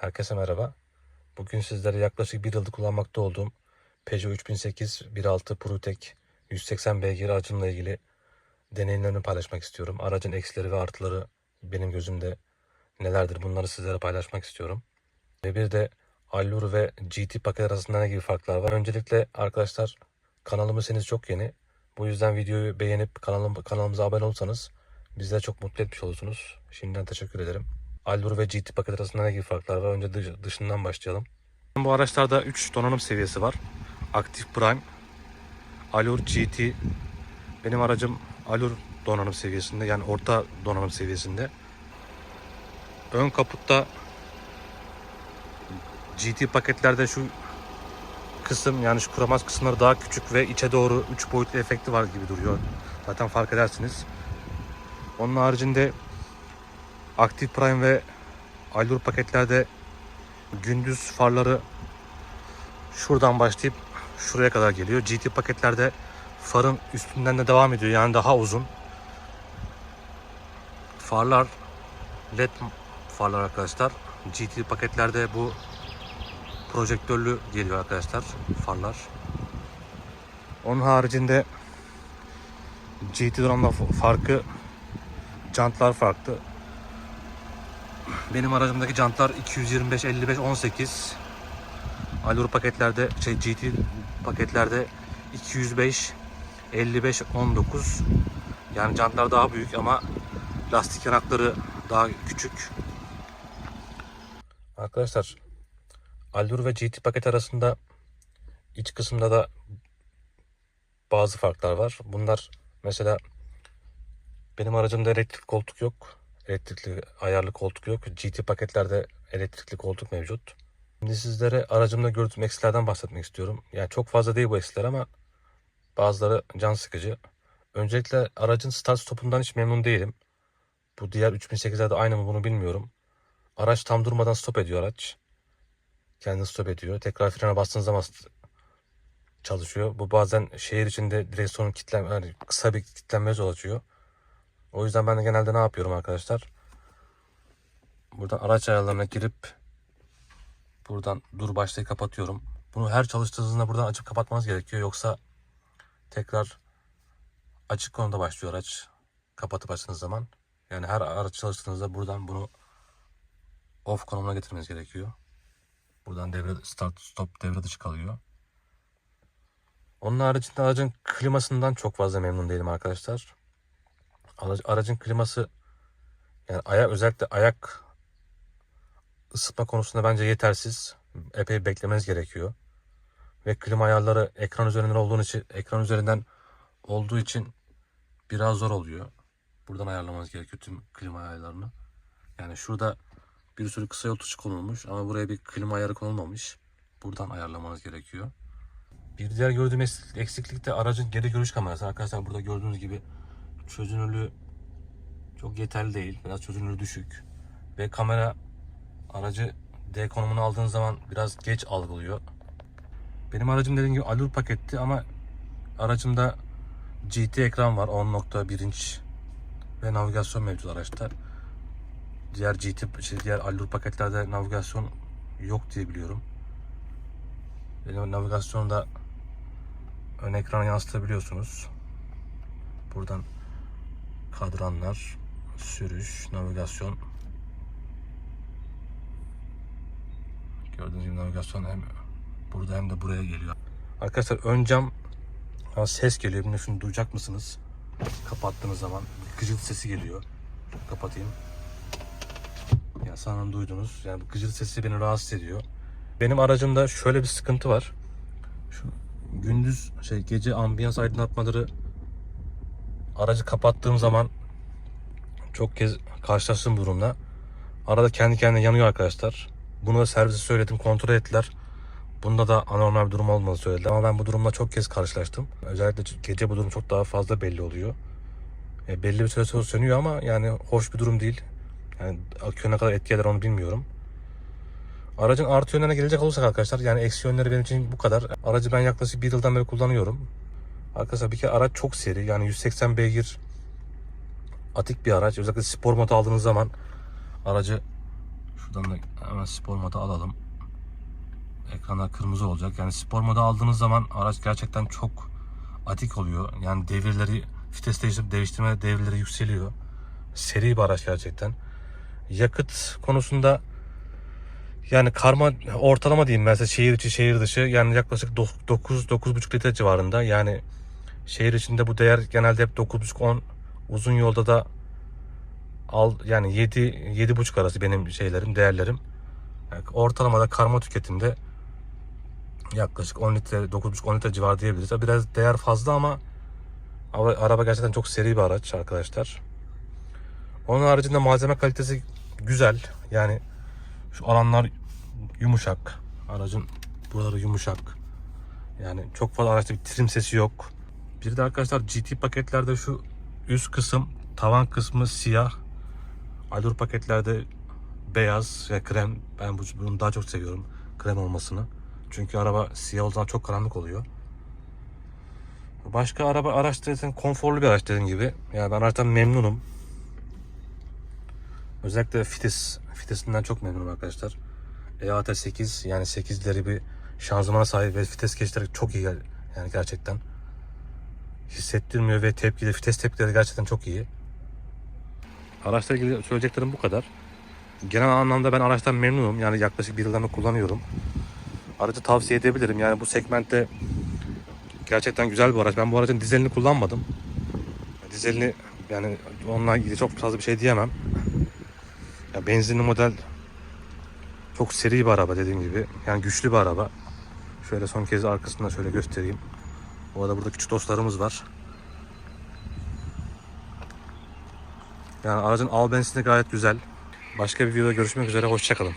Herkese merhaba. Bugün sizlere yaklaşık bir yıldır kullanmakta olduğum Peugeot 3008 1.6 ProTech 180 beygir aracımla ilgili deneyimlerimi paylaşmak istiyorum. Aracın eksileri ve artıları benim gözümde nelerdir bunları sizlere paylaşmak istiyorum. Ve bir de Allure ve GT paket arasında ne gibi farklar var? Öncelikle arkadaşlar kanalımız henüz çok yeni. Bu yüzden videoyu beğenip kanalım, kanalımıza abone olursanız bizleri çok mutlu etmiş olursunuz. Şimdiden teşekkür ederim. Allure ve GT paket arasında ne gibi farklar var? Önce dış- dışından başlayalım. Bu araçlarda 3 donanım seviyesi var. Active Prime, Allure GT. Benim aracım Allure donanım seviyesinde yani orta donanım seviyesinde. Ön kaputta GT paketlerde şu kısım yani şu kuramaz kısımları daha küçük ve içe doğru 3 boyutlu efekti var gibi duruyor. Zaten fark edersiniz. Onun haricinde Active Prime ve Allure paketlerde gündüz farları şuradan başlayıp şuraya kadar geliyor. GT paketlerde farın üstünden de devam ediyor. Yani daha uzun. Farlar led farlar arkadaşlar. GT paketlerde bu projektörlü geliyor arkadaşlar farlar. Onun haricinde GT donanımla farkı jantlar farklı. Benim aracımdaki jantlar 225 55 18. Allure paketlerde şey GT paketlerde 205 55 19. Yani jantlar daha büyük ama lastik yanakları daha küçük. Arkadaşlar Allure ve GT paket arasında iç kısımda da bazı farklar var. Bunlar mesela benim aracımda elektrik koltuk yok. Elektrikli ayarlı koltuk yok. GT paketlerde elektrikli koltuk mevcut. Şimdi sizlere aracımda gördüğüm eksilerden bahsetmek istiyorum. Yani çok fazla değil bu eksiler ama bazıları can sıkıcı. Öncelikle aracın start stopundan hiç memnun değilim. Bu diğer 3008'lerde aynı mı bunu bilmiyorum. Araç tam durmadan stop ediyor araç. Kendi stop ediyor. Tekrar frene bastığınız zaman çalışıyor. Bu bazen şehir içinde direksiyonun kitlen, yani kısa bir kitlenmeye yol açıyor. O yüzden ben de genelde ne yapıyorum arkadaşlar? Buradan araç ayarlarına girip buradan dur başlayı kapatıyorum. Bunu her çalıştığınızda buradan açıp kapatmanız gerekiyor. Yoksa tekrar açık konuda başlıyor araç kapatıp açtığınız zaman. Yani her araç çalıştığınızda buradan bunu off konumuna getirmeniz gerekiyor. Buradan devre start stop devre dışı kalıyor. Onun haricinde aracın klimasından çok fazla memnun değilim arkadaşlar. Ara- Aracın kliması yani ayak özellikle ayak ısıtma konusunda bence yetersiz. Epey beklemeniz gerekiyor. Ve klima ayarları ekran üzerinden olduğu için ekran üzerinden olduğu için biraz zor oluyor. Buradan ayarlamanız gerekiyor tüm klima ayarlarını. Yani şurada bir sürü kısa yol tuşu konulmuş ama buraya bir klima ayarı konulmamış. Buradan ayarlamanız gerekiyor. Bir diğer gördüğüm eks- eksiklik de aracın geri görüş kamerası. Arkadaşlar burada gördüğünüz gibi çözünürlüğü çok yeterli değil. Biraz çözünürlüğü düşük. Ve kamera aracı D konumuna aldığınız zaman biraz geç algılıyor. Benim aracım dediğim gibi Allure paketti ama aracımda GT ekran var 10.1 inç ve navigasyon mevcut araçta. Diğer GT, şey, diğer Allure paketlerde navigasyon yok diye biliyorum. Benim navigasyonda ön ekrana yansıtabiliyorsunuz. Buradan kadranlar, sürüş, navigasyon. Gördüğünüz gibi navigasyon hem burada hem de buraya geliyor. Arkadaşlar ön cam ses geliyor. Bunu şimdi duyacak mısınız? Kapattığınız zaman bir gıcırt sesi geliyor. Kapatayım. Ya sanırım duydunuz. Yani bu gıcırt sesi beni rahatsız ediyor. Benim aracımda şöyle bir sıkıntı var. Şu gündüz şey gece ambiyans aydınlatmaları aracı kapattığım zaman çok kez karşılaştığım durumla. Arada kendi kendine yanıyor arkadaşlar. Bunu da servise söyledim, kontrol ettiler. Bunda da anormal bir durum olmadığını söylediler. Ama ben bu durumla çok kez karşılaştım. Özellikle gece bu durum çok daha fazla belli oluyor. E, belli bir süre sonra sönüyor ama yani hoş bir durum değil. Yani aküye ne kadar etki eder onu bilmiyorum. Aracın artı yönlerine gelecek olursak arkadaşlar yani eksi yönleri benim için bu kadar. Aracı ben yaklaşık bir yıldan beri kullanıyorum. Arkadaşlar bir kere araç çok seri yani 180 beygir atik bir araç. Özellikle spor modu aldığınız zaman aracı Şuradan da hemen spor modu alalım. Ekranlar kırmızı olacak. Yani spor modu aldığınız zaman araç gerçekten çok atik oluyor. Yani devirleri vites değiştirip değiştirme devirleri yükseliyor. Seri bir araç gerçekten. Yakıt konusunda yani karma ortalama diyeyim mesela şehir içi şehir dışı yani yaklaşık 9-9,5 litre civarında. Yani şehir içinde bu değer genelde hep 9,5-10 uzun yolda da al yani 7 7,5 arası benim şeylerim değerlerim. Yani ortalamada karma tüketimde yaklaşık 10 litre 9,5-10 litre civarı diyebiliriz. Biraz değer fazla ama araba gerçekten çok seri bir araç arkadaşlar. Onun haricinde malzeme kalitesi güzel. Yani şu alanlar yumuşak. Aracın buraları yumuşak. Yani çok fazla araçta bir trim sesi yok. Bir de arkadaşlar GT paketlerde şu üst kısım, tavan kısmı siyah. Allure paketlerde beyaz ve krem. Ben bu- bunu daha çok seviyorum. Krem olmasını. Çünkü araba siyah olduğundan çok karanlık oluyor. Başka araba araç zaten konforlu bir araç dediğim gibi. Yani ben araçtan memnunum. Özellikle fites, fitesinden çok memnunum arkadaşlar. EAT 8 yani 8'leri bir şanzımana sahip ve vites geçişleri çok iyi yani gerçekten. Hissettirmiyor ve tepkileri, vites tepkileri gerçekten çok iyi. Araçla ilgili söyleyeceklerim bu kadar. Genel anlamda ben araçtan memnunum. Yani yaklaşık bir yıldan kullanıyorum. Aracı tavsiye edebilirim. Yani bu segmentte gerçekten güzel bir araç. Ben bu aracın dizelini kullanmadım. Dizelini yani onunla ilgili çok fazla bir şey diyemem. Ya benzinli model çok seri bir araba dediğim gibi. Yani güçlü bir araba. Şöyle son kez arkasında şöyle göstereyim. Bu arada burada küçük dostlarımız var. Yani aracın al benzini gayet güzel. Başka bir videoda görüşmek üzere. Hoşçakalın.